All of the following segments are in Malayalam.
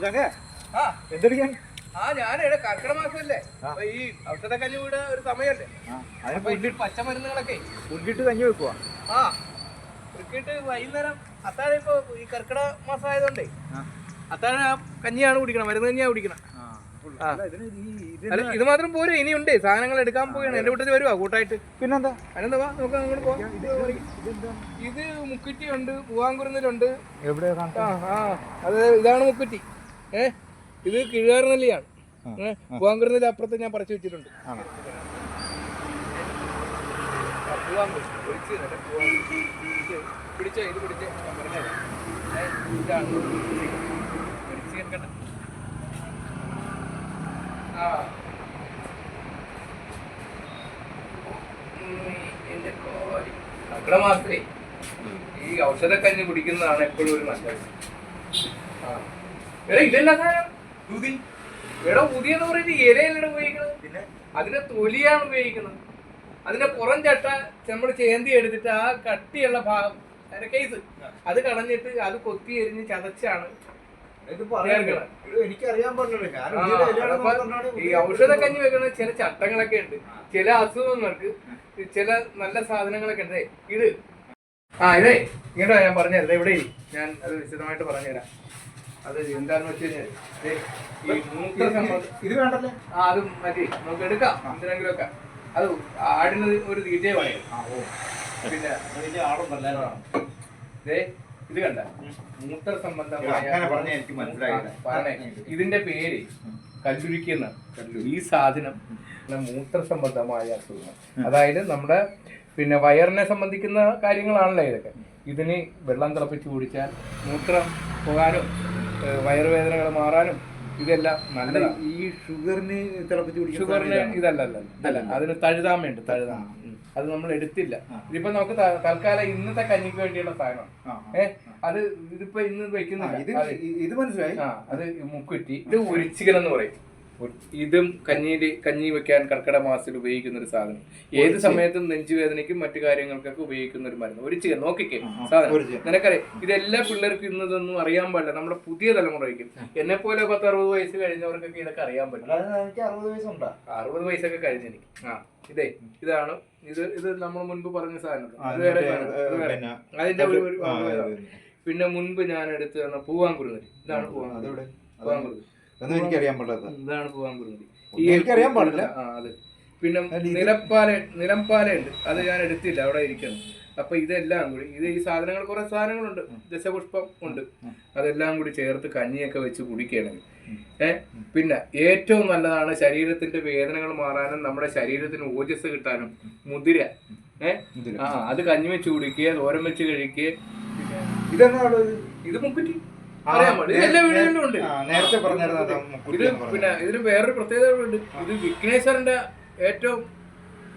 ചങ്ങ ആ. എന്തെടുക്കാൻ? ആ ഞാനേ മാസമല്ലേ? അപ്പൊ ഈ ഔഷധ ഒരു സമയമല്ലേ അതിന് അപ്പൊ ഈ പച്ചമരുന്നുകളൊക്കെ. കഞ്ഞി വെക്കുക ആ. വൈകുന്നേരം അത്താഴം ഇപ്പൊ ഈ മാസം ആയതുകൊണ്ടേ അത്താഴം ആ കഞ്ഞിയാണ് കുടിക്കണം മരുന്ന് കഞ്ഞിയാണ് കുടിക്കണം. ഇത് മാത്രം പോരെ ഇനിയുണ്ട് സാധനങ്ങൾ എടുക്കാൻ പോവുകയാണ്. എന്റെ കൂട്ടത്തിൽ വരുവാ കൂട്ടായിട്ട്. പിന്നെന്താ? അതിനെന്താ വാ നമുക്ക് അങ്ങോട്ട് പോവാം. ഇത് മുക്കുറ്റി ഉണ്ട് പൂവാങ്കുരുന്നിലുണ്ട്. എവിടെ ആ. അത് ഇതാണ് മുക്കുറ്റി. ഏ ഇത് കിഴുകാർ നെല്ലിയാണ് ഏ പൂവാങ്കുരുന്നിൽ അപ്പുറത്ത് ഞാൻ പറിച്ചു വെച്ചിട്ടുണ്ട്. ഇത് പിടിച്ചേ. ആ. എന്റെ കോരി. ഈ ഔഷധക്കഞ്ഞ് കുടിക്കുന്നതാണ് എപ്പോഴും ഒരു നല്ലത്. ആ. എടാ ഇതെല്ലാം ഉതി എടാ ഉതി എന്ന് പറയുന്നത് ഇലയല്ലട ഉപയോഗിക്കുന്നത് പിന്നെ? അതിന്റെ തൊലിയാണ് ഉപയോഗിക്കുന്നത് അതിന്റെ പുറം ചട്ട നമ്മൾ ചേന്തി എടുത്തിട്ട് ആ കട്ടിയുള്ള ഭാഗം അതിന്റെ കേസ് അത് കളഞ്ഞിട്ട് അത് കൊത്തി എരിഞ്ഞ് ചതച്ചാണ്. ഈ ഔഷധ കഞ്ഞി വെക്കുന്ന ചില ചട്ടങ്ങളൊക്കെ ഉണ്ട്. ചില അസുഖങ്ങൾക്ക് ചില നല്ല സാധനങ്ങളൊക്കെ ഉണ്ട്. ഇത്. ആ ഇതേ ഇങ്ങോട്ടാ ഞാൻ പറഞ്ഞല്ലേ ഇവിടെ. ഞാൻ അത് വിശദമായിട്ട് പറഞ്ഞുതരാം. അത് എന്താന്ന് വെച്ച് കഴിഞ്ഞാൽ ഈ മൂത്ര സംബന്ധം ഇത് വേണ്ടല്ലേ? ആ അത് മതി. നമുക്ക് എടുക്കാം. എന്തിനെങ്കിലും ഒക്കെ അത് ആടിന് ഒരു പിന്നെ ഇത് കണ്ട. മൂത്ര സംബന്ധമായ എനിക്ക് മനസ്സിലായി ഇതിന്റെ പേര് കല്ലുരുക്കുന്ന ഈ സാധനം മൂത്ര സംബന്ധമായ അസുഖങ്ങൾ അതായത് നമ്മുടെ പിന്നെ വയറിനെ സംബന്ധിക്കുന്ന കാര്യങ്ങളാണല്ലോ ഇതൊക്കെ. ഇതിന് വെള്ളം തിളപ്പിച്ച് കുടിച്ചാൽ മൂത്രം പോകാനും വയറുവേദനകൾ മാറാനും ഇതെല്ലാം നല്ലതാണ്. ഈ ഷുഗറിന് തിളപ്പിച്ച് ഷുഗറിന് ഇതല്ല. അല്ല അതിന് തഴുതാൻ വേണ്ടി തഴുതാ അത് നമ്മൾ എടുത്തില്ല. ഇതിപ്പോ നമുക്ക് തൽക്കാലം ഇന്നത്തെ കഞ്ഞിക്ക് വേണ്ടിയുള്ള സാധനമാണ്. ഏഹ് അത് ഇതിപ്പോ ഇന്ന് വെക്കുന്ന വെക്കുന്നില്ല. ഇത് മനസ്സിലായി. അത് മുക്കുറ്റി ഇത് ഒരിച്ചിക്കലെന്ന് എന്ന് പറയും. ഇതും കഞ്ഞിയിൽ കഞ്ഞി വെക്കാൻ കർക്കിടക മാസത്തിൽ ഉപയോഗിക്കുന്ന ഒരു സാധനം. ഏത് സമയത്തും നെഞ്ചുവേദനയ്ക്കും മറ്റു കാര്യങ്ങൾക്കൊക്കെ ഉപയോഗിക്കുന്ന ഒരു മരുന്ന്. ഒരിച്ചു നോക്കിക്കേ സാധനം. നിനക്കറിയാം ഇതെല്ലാ പിള്ളേർക്കും ഇന്നതൊന്നും അറിയാൻ പാടില്ല. നമ്മുടെ പുതിയ തലമുറയ്ക്ക് എന്നെ പോലെ പത്ത് അറുപത് വയസ്സ് കഴിഞ്ഞവർക്കൊക്കെ ഇതൊക്കെ അറിയാൻ പറ്റില്ല അറുപത് വയസ്സുണ്ടോ? അറുപത് വയസ്സൊക്കെ കഴിഞ്ഞെനിക്ക് ആ ഇതേ ഇതാണ്. ഇത് ഇത് നമ്മൾ മുൻപ് പറഞ്ഞ സാധനം. വേറെ അതിന്റെ ഒരു പിന്നെ മുൻപ് ഞാൻ എടുത്തു തന്ന പൂവാങ്കുറുന്നരി ഇതാണ് പൂവാങ്കുറുന്നരി എനിക്കറിയാൻ ഇതാണ് പാടില്ല. ആ അത്. പിന്നെ നിലപ്പാല നിലംപാല ഉണ്ട് അത് ഞാൻ എടുത്തില്ല അവിടെ ഇരിക്കുന്നു. അപ്പൊ ഇതെല്ലാം കൂടി ഇത് ഈ സാധനങ്ങൾ കുറെ സാധനങ്ങളുണ്ട്. ദശപുഷ്പം ഉണ്ട്. അതെല്ലാം കൂടി ചേർത്ത് കഞ്ഞിയൊക്കെ വെച്ച് കുടിക്കുകയാണെങ്കിൽ ഏ? പിന്നെ ഏറ്റവും നല്ലതാണ് ശരീരത്തിന്റെ വേദനകൾ മാറാനും നമ്മുടെ ശരീരത്തിന് ഊർജസ് കിട്ടാനും മുതിര. ഏ? ആ അത് കഞ്ഞി വെച്ച് കുടിക്കുക ഓരം വെച്ച് കഴിക്കുക. ഇതെന്നാണ്? ഇത്? ഇത് മുക്കുറ്റി. അറിയാൻ പാടില്ല. ഇത് എല്ലാ വീടുകളിലും ഉണ്ട്. നേരത്തെ പറഞ്ഞായിരുന്നു ഇത് പിന്നെ ഇതിന് വേറൊരു പ്രത്യേകത ഉണ്ട് ഇത് വിഘ്നേശ്വരന്റെ ഏറ്റവും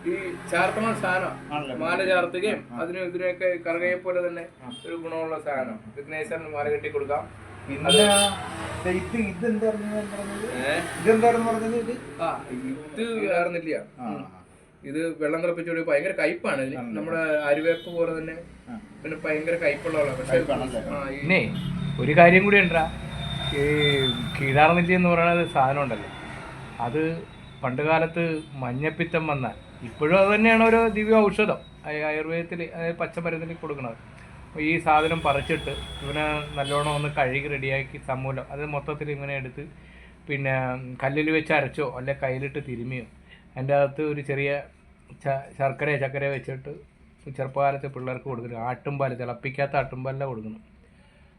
ഈ ചാർത്തമ സാധനം. മാല ചാർത്തുകയും അതിന് ഇതിനൊക്കെ കറുകയെ പോലെ തന്നെ ഒരു ഗുണമുള്ള സാധനം. വിഘ്നേശ്വരന് മാല കെട്ടി കൊടുക്കാം. ഇത് പറഞ്ഞത്? ഇത്? ആ ഇത് വേറൊന്നില്ല ഇത് വെള്ളം തിളപ്പിച്ചോടി ഭയങ്കര കയ്പാണ് ഇതിന്. നമ്മുടെ അരുവേപ്പ് പോലെ തന്നെ. പിന്നെ ഭയങ്കര കയ്പുള്ള വെള്ളം. പക്ഷേ ഒരു കാര്യം കൂടി ഉണ്ടാ ഈ കീഴാർനെല്ലി എന്ന് പറയുന്നത് സാധനം ഉണ്ടല്ലോ. അത് പണ്ട് കാലത്ത് മഞ്ഞപ്പിത്തം വന്നാൽ ഇപ്പോഴും അത് തന്നെയാണ് ഒരു ദിവ്യ ഔഷധം. ആയുർവേദത്തിൽ അതായത് പച്ചമരുന്നിൽ കൊടുക്കുന്നത്. അപ്പോൾ ഈ സാധനം പറിച്ചിട്ട് ഇവനെ നല്ലോണം ഒന്ന് കഴുകി റെഡിയാക്കി സമൂലം അത് മൊത്തത്തിൽ ഇങ്ങനെ എടുത്ത് പിന്നെ കല്ലിൽ വെച്ച് അരച്ചോ അല്ലെ കയ്യിലിട്ട് തിരുമിയോ. അതിന്റെ അകത്ത് ഒരു ചെറിയ ശർക്കര ചക്കരയോ വെച്ചിട്ട് ചെറുപ്പകാലത്ത് പിള്ളേർക്ക് കൊടുക്കുന്നു ആട്ടുംപാൽ തിളപ്പിക്കാത്ത ആട്ടുംപാലിലാണ് കൊടുക്കുന്നത്.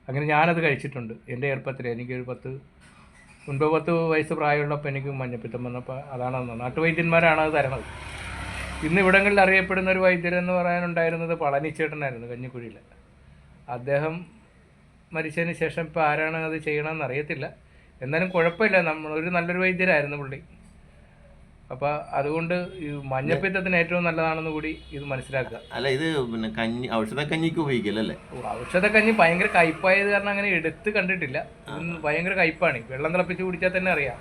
അങ്ങനെ ഞാനത് കഴിച്ചിട്ടുണ്ട്. എന്റെ ചെറുപ്പത്തിൽ എനിക്കൊരു പത്ത് ഒൻപത് പത്ത് വയസ്സ് പ്രായമുള്ളപ്പോൾ എനിക്ക് മഞ്ഞപ്പിത്തം വന്നപ്പോൾ അതാണ് നാട്ടുവൈദ്യന്മാരാണ് അത് തരണത്. ഇന്ന് ഇവിടങ്ങളിൽ അറിയപ്പെടുന്ന ഒരു വൈദ്യരെന്ന് പറയാനുണ്ടായിരുന്നത് പളനിച്ചേട്ടനായിരുന്നു കഞ്ഞിക്കുഴിയിൽ. അദ്ദേഹം മരിച്ചതിന് ശേഷം ഇപ്പോൾ ആരാണ് അത് ചെയ്യണമെന്ന് അറിയത്തില്ല. എന്നാലും കുഴപ്പമില്ല. നമ്മൾ ഒരു നല്ലൊരു വൈദ്യരായിരുന്നു പുള്ളി. അപ്പോൾ അതുകൊണ്ട് ഈ മഞ്ഞപ്പിത്തത്തിന് ഏറ്റവും നല്ലതാണെന്ന് കൂടി ഇത് മനസ്സിലാക്കുക. അല്ല ഇത് പിന്നെ കഞ്ഞി ഔഷധ കഞ്ഞിക്ക് ഉപയോഗിക്കലല്ലേ? ഔഷധക്കഞ്ഞി ഭയങ്കര കയ്പായത് കാരണം അങ്ങനെ എടുത്ത് കണ്ടിട്ടില്ല. ഭയങ്കര കയ്പാണ്. വെള്ളം തിളപ്പിച്ച് കുടിച്ചാൽ തന്നെ അറിയാം.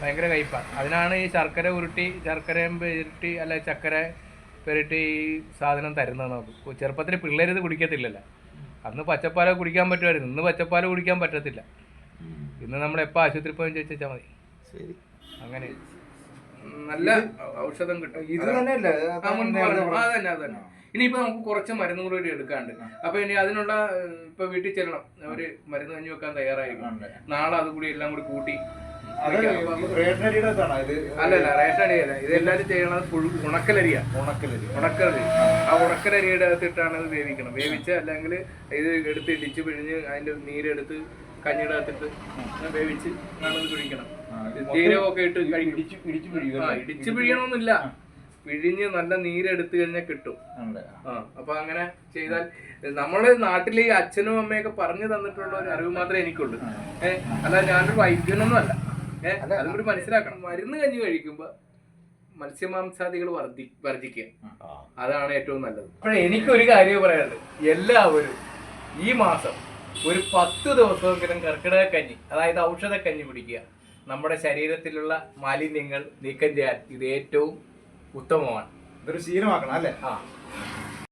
ഭയങ്കര കയ്പാണ് അതിനാണ് ഈ ശർക്കര ഉരുട്ടി ശർക്കരയും പെരുട്ടി അല്ല ചക്കര പെരുട്ടി ഈ സാധനം തരുന്നത് നമുക്ക് ചെറുപ്പത്തിൽ പിള്ളേരിത് കുടിക്കത്തില്ലല്ലോ. അന്ന് പച്ചപ്പാല കുടിക്കാൻ പറ്റുമായിരുന്നു. ഇന്ന് പച്ചപ്പാല കുടിക്കാൻ പറ്റത്തില്ല. ഇന്ന് നമ്മൾ എപ്പോൾ ആശുപത്രി പോയി ചോദിച്ചാൽ മതി. ശരി. അങ്ങനെ. നല്ല ഔഷധം കിട്ടും. ഇത് തന്നെയല്ലേ? അതന്നെ അതന്നെ ഇനിയിപ്പോ നമുക്ക് കുറച്ച് മരുന്നും കൂടി എടുക്കാണ്ട് അപ്പൊ ഇനി അതിനുള്ള ഇപ്പൊ വീട്ടിൽ ചെല്ലണം. അവർ മരുന്ന് കഞ്ഞി വെക്കാൻ തയ്യാറായിരിക്കും. നാളെ അത് കൂടി എല്ലാം കൂടി കൂട്ടി ഇത് അല്ലല്ല റേഷൻ അരിയല്ല ഇതെല്ലാരും ചെയ്യണത് ഉണക്കലരിയ ഉണക്കലരിയാ. ഉണക്കലരി. ഉണക്കലരി. ആ ഉണക്കലരിയുടെ അകത്തിട്ടാണ് ഇത് വേവിക്കണം. വേവിച്ച് അല്ലെങ്കിൽ ഇത് എടുത്ത് ഇടിച്ച് പിഴിഞ്ഞ് അതിന്റെ നീരെടുത്ത് കഞ്ഞിയുടെ അകത്തിട്ട് വേവിച്ച് ആണത് കുഴിക്കണം. ജീരകമൊക്കെ ഇട്ട് കഴിക്കും. ഇടിച്ച് പിഴിയണമെന്നില്ല പിഴിഞ്ഞ് നല്ല നീരെടുത്തു കഴിഞ്ഞാൽ കിട്ടും. ആ അപ്പൊ അങ്ങനെ ചെയ്താൽ നമ്മുടെ നാട്ടിലെ ഈ അച്ഛനും അമ്മയൊക്കെ പറഞ്ഞു തന്നിട്ടുള്ള ഒരു അറിവ് മാത്രമേ എനിക്കുള്ളൂ. ഏഹ് അല്ല ഞാനൊരു വൈദ്യനൊന്നും അല്ല. ഏഹ് അതും കൂടി മനസ്സിലാക്കണം. മരുന്ന് കഞ്ഞി കഴിക്കുമ്പോ മത്സ്യമാംസാദികൾ വർദ്ധി വർദ്ധിക്കുക. അതാണ് ഏറ്റവും നല്ലത്. അപ്പോഴേ എനിക്കൊരു കാര്യം പറയാനുള്ളത് എല്ലാവരും ഈ മാസം ഒരു പത്ത് ദിവസമെങ്കിലും കർക്കിടക കഞ്ഞി അതായത് ഔഷധ കഞ്ഞി കുടിക്കുക. നമ്മുടെ ശരീരത്തിലുള്ള മാലിന്യങ്ങൾ നീക്കം ചെയ്യാൻ ഇത് ഏറ്റവും ഉത്തമമാണ്. ഇതൊരു ശീലമാക്കണം അല്ലേ? ആ.